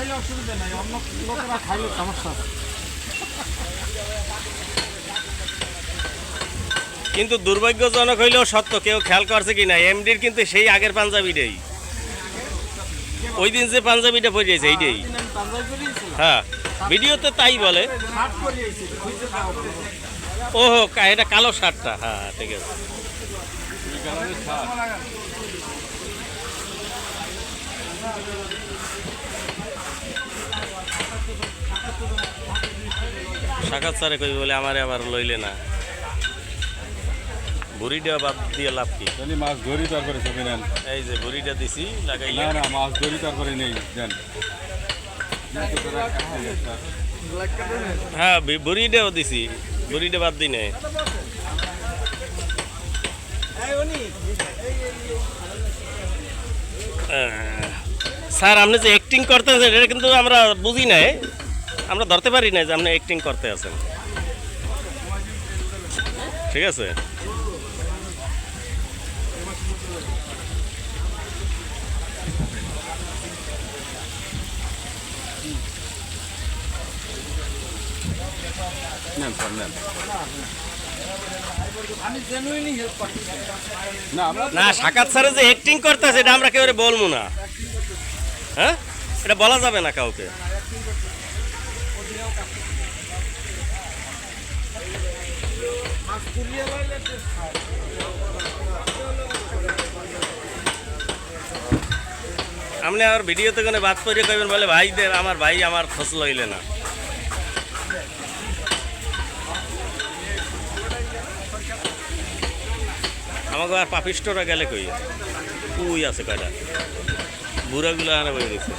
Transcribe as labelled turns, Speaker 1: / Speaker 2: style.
Speaker 1: খাইলে অসুবিধা নাই অন্য লোকেরা খাইলে সমস্যা
Speaker 2: কিন্তু দুর্ভাগ্যজনক হইলেও সত্য কেউ খেয়াল করছে কি না এমডির কিন্তু সেই আগের পাঞ্জাবিটাই ওই দিন যে পাঞ্জাবিটা পরিয়েছে এইটাই।
Speaker 1: পাঞ্জাবি করিয়েছিলাম
Speaker 2: হ্যাঁ ভিডিওতে তাই বলে।
Speaker 1: না।
Speaker 2: ওহো এটা কালো শার্টটা। হ্যাঁ ঠিক আছে। সাক্ষাৎ স্যারে কই বলে আমারে আবার লইলে না। বুড়িটা বাদ দিয়ে লাভ কি?
Speaker 3: তাহলে মাছ ধরি তারপরে ছবি নেন।
Speaker 2: এই যে বুড়িটা দিছি লাগাইলে।
Speaker 3: না না মাছ ধরি তারপরে নেই দেন।
Speaker 2: হ্যাঁ বুড়িটাও দিছি বুড়িটা বাদ দিই নাই। আহ, স্যার আপনি যে অ্যাক্টিং করতেছেন এটা কিন্তু আমরা বুঝি নাই। আমরা ধরতে পারি না যে আপনি অ্যাক্টিং করতে আছেন। ঠিক আছে?
Speaker 3: না
Speaker 2: স্যারে যে অ্যাক্টিং করতেছে এটা আমরা কেউ বলব না? হ্যাঁ? এটা বলা যাবে না কাউকে। আপনি আর ভিডিওতে কোনো বাদ করে কইবেন বলে ভাই দে আমার ভাই আমার খোঁজ লইলে না। আমাকে আর পাপিষ্টরা গেলে কই? কুই আছে কয়টা? বুড়াগুলো আনা বই গেছে